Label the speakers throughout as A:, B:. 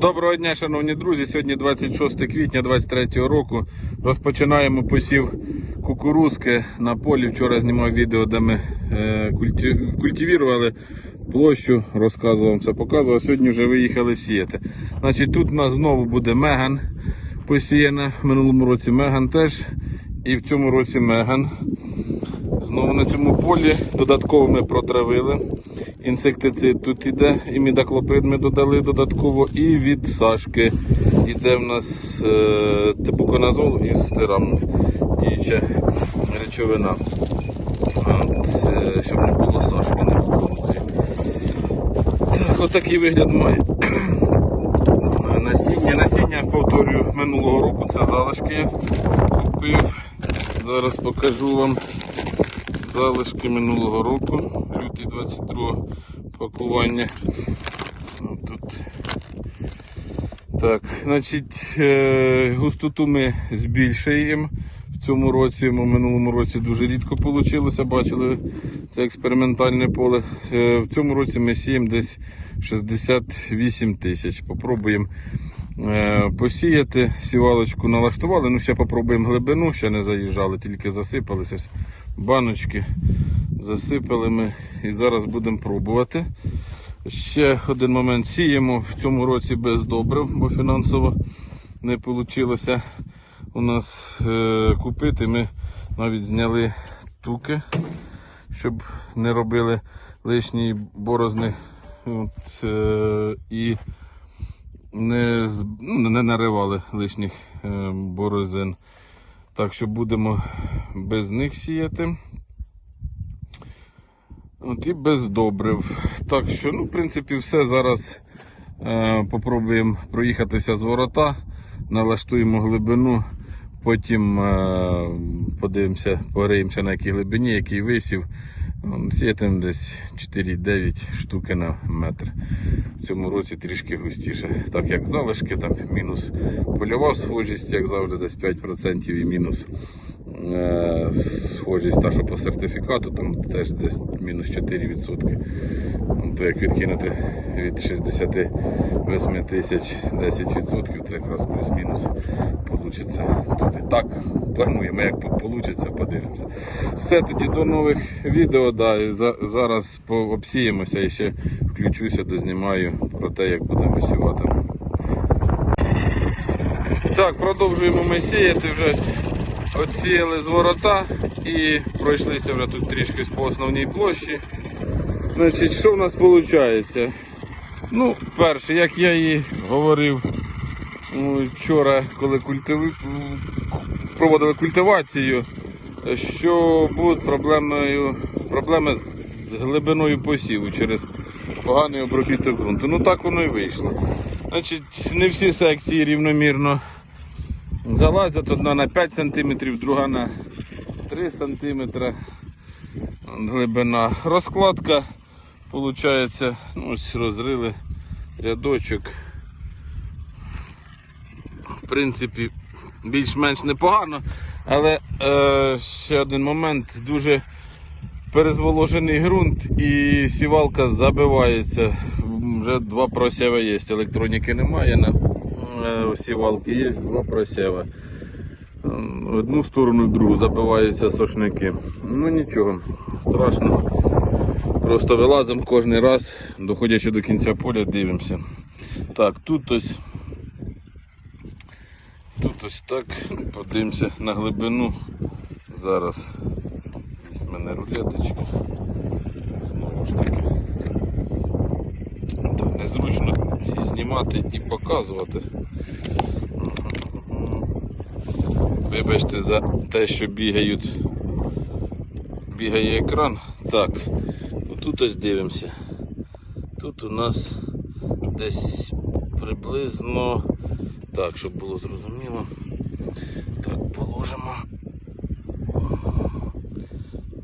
A: Доброго дня, шановні друзі. Сьогодні 26 квітня 2023 року. Розпочинаємо посів кукурузки на полі. Вчора знімав відео, де ми е, культивірували площу, розказував вам це, показував. Сьогодні вже виїхали сіяти. Значить, тут у нас знову буде меган посіяна. В минулому році меган теж. І в цьому році меган. Знову на цьому полі додатково ми протравили. Інсектицид тут іде, і мідаклоприд ми додали додатково. І від Сашки іде в нас е, тепуконазол і стирам діюча речовина. От, е, щоб не було Сашки, не. Так, Отакий вигляд має. Насіння, насіння, повторюю, минулого року це залишки купив. Зараз покажу вам залишки минулого року, лютий 22 пакування. Тут. Так, значить, е, густоту ми збільшуємо. В цьому році, в минулому році дуже рідко вийшло, бачили це експериментальне поле. Е, В цьому році ми сіємо десь 68 тисяч. Попробуємо е, посіяти, сівалочку налаштували. Ну, ще попробуємо глибину, ще не заїжджали, тільки засипалися баночки. Засипали ми і зараз будемо пробувати. Ще один момент сіємо в цьому році без добрив, бо фінансово не вийшло у нас е, купити. Ми навіть зняли туки, щоб не робили лишні борозни. От, е, і не, ну, не наривали лишніх е, борозин. Так що будемо без них сіяти. От і без добрив. Так що, ну, в принципі, все. Зараз е, попробуємо проїхатися з ворота, налаштуємо глибину, потім е, подивимося, погреємося на якій глибині, який висів. М, Сіятимемо десь 4-9 штуки на метр. В цьому році трішки густіше. Так як залишки, там мінус польова схожість, як завжди, десь 5% і мінус е, схожість та, що по сертифікату, там теж десь мінус 4%. Ну, То як відкинути від 68 тисяч 10%, то якраз плюс-мінус вийде туди. Так, плануємо, як вийде, подивимося. Все, тоді до нових відео. Да, і за- зараз пообсіємося і ще включуся, дознімаю про те, як будемо сівати. Так, продовжуємо ми сіяти вже Отсіяли з ворота і пройшлися вже тут трішки по основній площі. Значить, що в нас виходить? Ну, перше, як я і говорив вчора, коли культиви... проводили культивацію, що будуть проблемою... проблеми з глибиною посіву через поганий обробіток ґрунту. Ну так воно і вийшло. Значить, не всі секції рівномірно залазять одна на 5 см, друга на 3 см глибина. Розкладка виходить, ну, ось розрили рядочок. В принципі, більш-менш непогано, але е, ще один момент, дуже перезволожений ґрунт і сівалка забивається. Вже два просєва є, електроніки немає на е, сівалки, є два просєва. В одну сторону, в другу забиваються сошники. Ну нічого, страшного. Просто вилазимо кожен раз, доходячи до кінця поля, дивимося. Так, тут ось. Тут ось так. Подивимося на глибину. Зараз в мене рулеточка. Знову ж таки. Так, незручно і знімати і показувати. Вибачте за те, що бігають. Бігає екран. Так, тут ось дивимося. Тут у нас десь приблизно, так, щоб було зрозуміло. Так, положимо.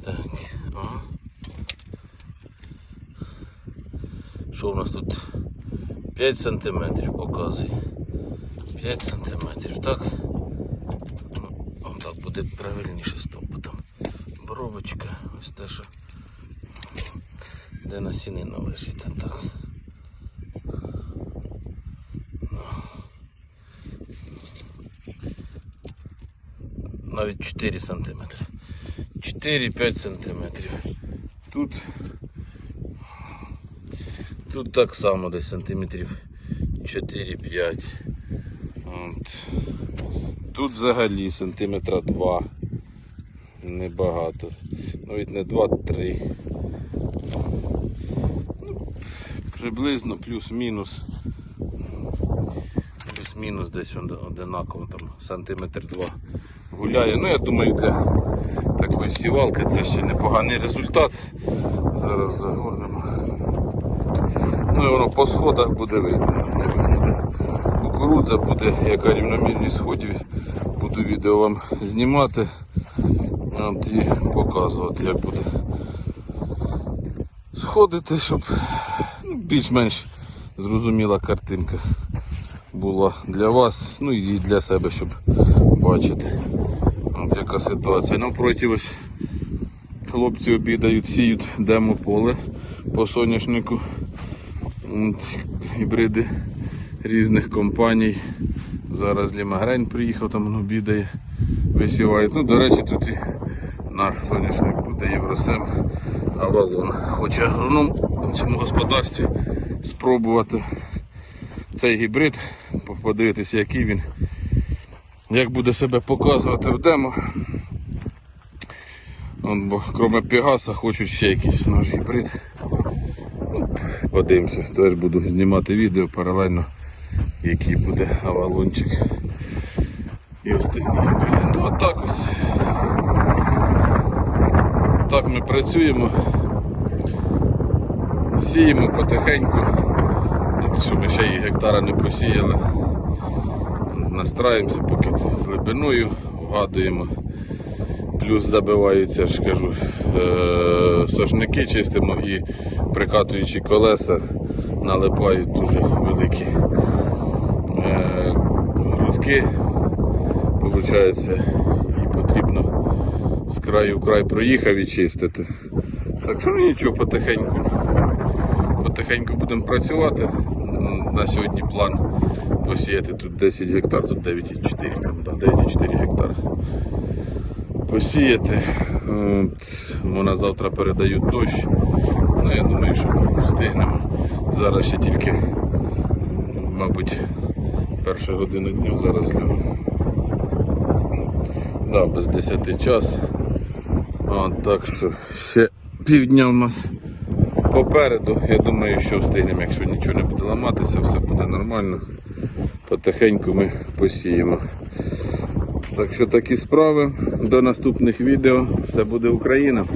A: Так, о. Що у нас тут? 5 сантиметрів показує. 5 сантиметрів, так? Ну, так буде правильніше стоп, бо там бровочка, ось те, що де насінина лежить. Так. Навіть 4 см. 4-5 см. Тут, тут так само десь сантиметрів 4-5. Тут взагалі сантиметра 2. Небагато. Навіть не 2-3. Ну, приблизно плюс-мінус. Плюс-мінус десь одинаково, там сантиметр 2 гуляє. Ну я думаю для такої сівалки це ще непоганий результат. Зараз загорнемо. Ну і воно по сходах буде видно. Кукурудза буде, яка рівномірність сходів. Буду відео вам знімати от, і показувати, як буде сходити, щоб ну, більш-менш зрозуміла картинка була для вас, ну і для себе, щоб бачити, яка ситуація. Навпроти ось хлопці обідають, сіють демо-поле по соняшнику. Гібриди різних компаній. Зараз Лімагрень приїхав, там він обідає, висівають. Ну, до речі, тут і наш соняшник буде Євросем Авалон. Хоче агроном в цьому господарстві спробувати цей гібрид, подивитися, який він, як буде себе показувати в демо. Он, бо крім Пегаса хочуть ще якийсь наш гібрид. Ну, Подивимося, теж буду знімати відео паралельно, який буде авалончик і остальні. Ну, отак ось. Так ми працюємо. Сіємо потихеньку. От що ми ще і гектара не посіяли. Настраємося, поки це з вгадуємо. Плюс забиваються, ж кажу, е- сошники чистимо і прикатуючи колеса налипають дуже великі е- грудки. Получається, і потрібно з краю в край проїхав і чистити. Так що ну нічого, потихеньку. Потихеньку будемо працювати. На сьогодні план посіяти тут 10 гектар, тут 9,4 прям, 9,4 гектар. Посіяти. От, Вона завтра передають дощ. Ну я думаю, що ми встигнемо. Зараз ще тільки, мабуть, перша година дня зараз. Да, без 10 час. А, так що ще півдня у нас попереду. Я думаю, що встигнемо, якщо нічого не буде ламатися, все буде нормально. Потихеньку ми посіємо. Так що такі справи. До наступних відео. Все буде Україна.